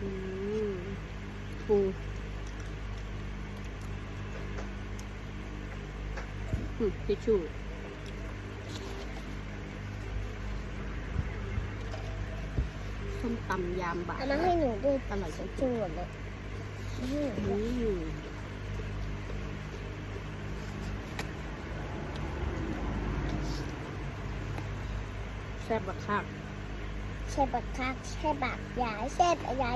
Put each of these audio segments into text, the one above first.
อืมปูอืมทิชชู่ส้มตำยามบ่ายเอามาให้หนูด้วยอร่อยจังจวดเลยอืมแซ่บบักคัก ใช่บักคักใช่บักยายใช่อะไร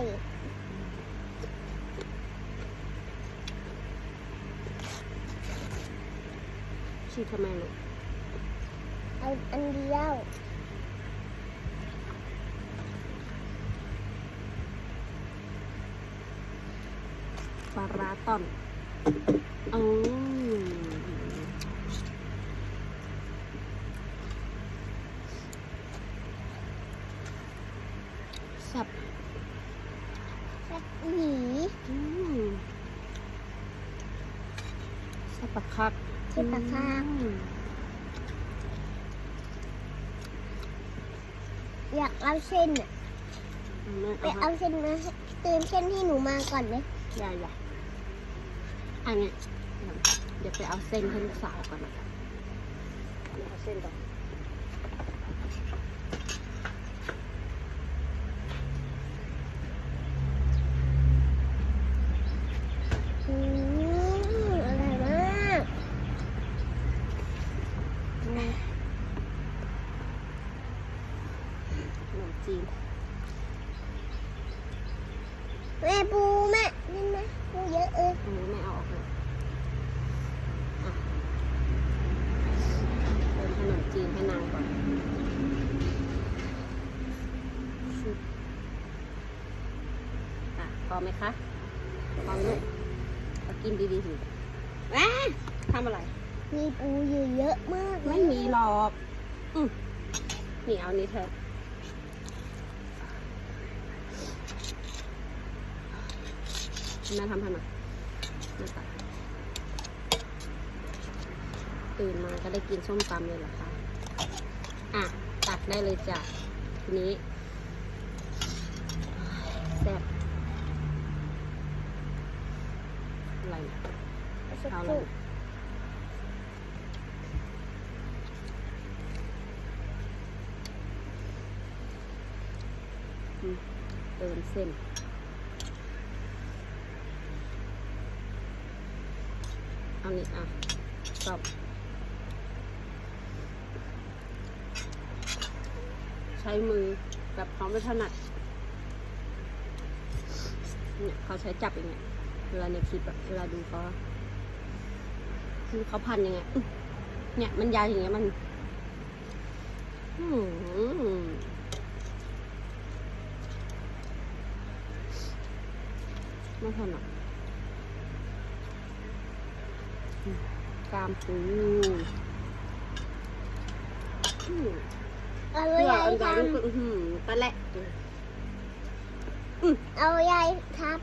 ชีทำไมลูกเอาอันเดียวปลาร้าต้อนอืมแซ่บ สักหวี อืม แซ่บบักคักใช่บักคักอืมอยากเอาเส้นอะเอาไหมไปเอาเอาให้เส้นมาให้เติมเส้นให้หนูมาก่อนไหมได้ได้อันเนี้ยเดี๋ยวไปเอาเส้นให้ลูกสาวก่อนนะคะเดี๋ยวเอาเส้นก่อน อืมอร่อยมากอืม ขนมจีน แม่ปูแม่นี่นะปูเยอะเอออันนี้ไม่เอาออกเลยอะเติมขนมจีนให้นางก่อนชุบอะพอไหมคะพอไหมลูกเอากินดีๆสิแหมทำอะไร มีปูอยู่เยอะมากเลย ไม่มีหรอกอืมนี่เอานี้เธอะแม่ทำให้มาแม่ตัดตื่นมาก็ได้กินส้มตำเลยเหรอคะ อะ ตักได้เลยจ้ะทีนี้แซ่บอะไรสักเอาคเลรู่ยอืมเติมเส้น เอา นี่อะตอบใช้มือแบบเขาไม่ถนัดเนี่ยเขาใช้จับอย่างเงี้ยเวลาในคลิปอะเวลาดูเขาคือเขาพันยังไงอื้อเนี่ย มันยาวอย่างเงี้ยมันอืมไม่ถนัดอืม กามปูอืมเอาเพื่อยายอันใหญ่ก็อื้อหือตะแหละเอายายทับ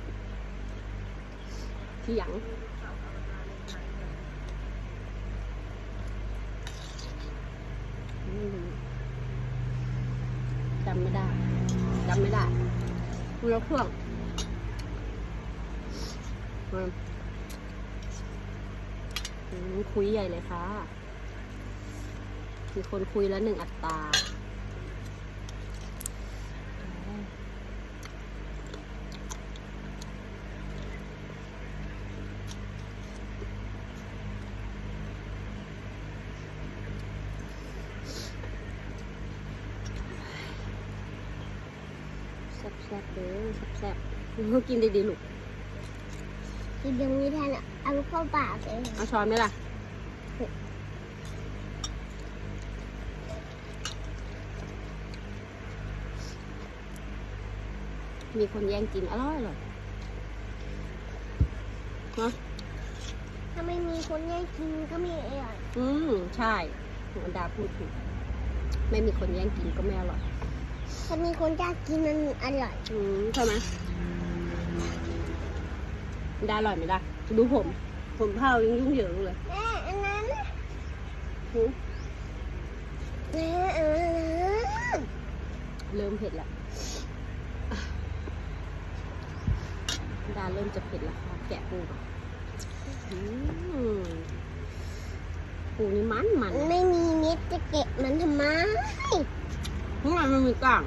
ที่ยังไม่รู้จำไม่ได้จำไม่ได้มือเครื่องมาอืม คุยใหญ่เลยค่ะ มีคนคุยแล้วหนึ่งอัตราแซ่บๆเด้อแซ่บๆเออกินดีๆลูก กินยังไม่ทันอะเอาเข้าปากเลยเอาช้อนไหมล่ะ มีคนแย่งกินอร่อยอร่อยเนาะถ้าไม่มีคนแย่งกินก็ไม่อร่อยอืมใช่อันดาพูดถูกไม่มีคนแย่งกินก็ไม่อร่อย ถ้ามีคนอยากกินมันอร่อย อืมใช่ไหมอัน ดาอร่อยไหมล่ะดูผม ผมเผายังยุ่งเหยิงเลยแม่อันนั้นหือแม่อันนั้นเริ่มเผ็ดละดาเริ่มจะเผ็ดแล้วค่ะแกะปูก่อนอืมปูนี่มันมันไม่มีเม็ดจะเก็บมันทำไมข้างในมันมีกลาง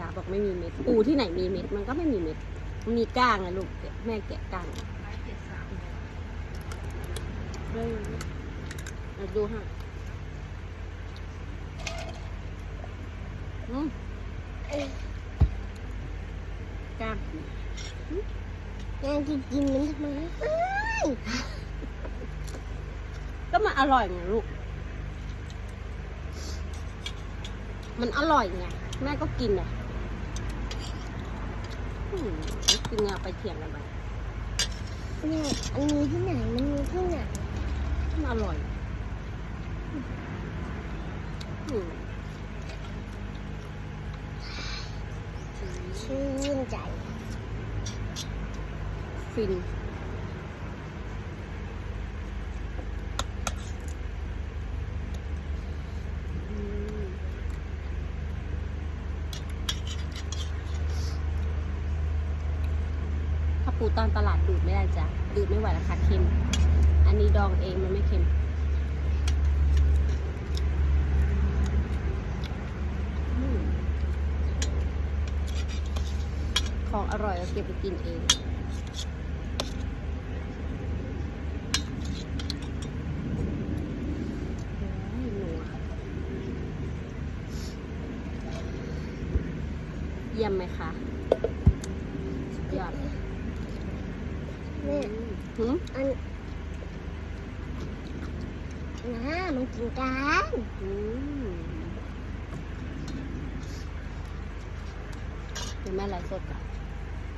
ดาบอกไม่มีเม็ด ปูที่ไหนมีเม็ด มันก็ไม่มีเม็ด มันมีก้างนะลูกแกะแม่แกะก้างเฮ้ยมาดูฮะอืมเอ้ยก้างอยากจะกินมันทำไมเอ้ยก็มันอร่อยไงลูก มันอร่อยไงแม่ก็กินเลยอืมกินเอาไปเถียงกันไปเนี่ยอันนี้ที่ไหนมันมีที่ไหนมันอร่อยอืมชื่นใจฟิน อืมถ้าปู ตามตลาดดูดไม่ได้จ้ะดูดไม่ไหวราคาเค็ม อันนี้ดองเองมันไม่เค็มของอร่อยเราเก็บไปกินเองเยี่ยมไหมคะสุดยอด เนี่ยหืมอันนะมันกินกันอืมเดี๋ยวแม่ไลฟ์สดก่อน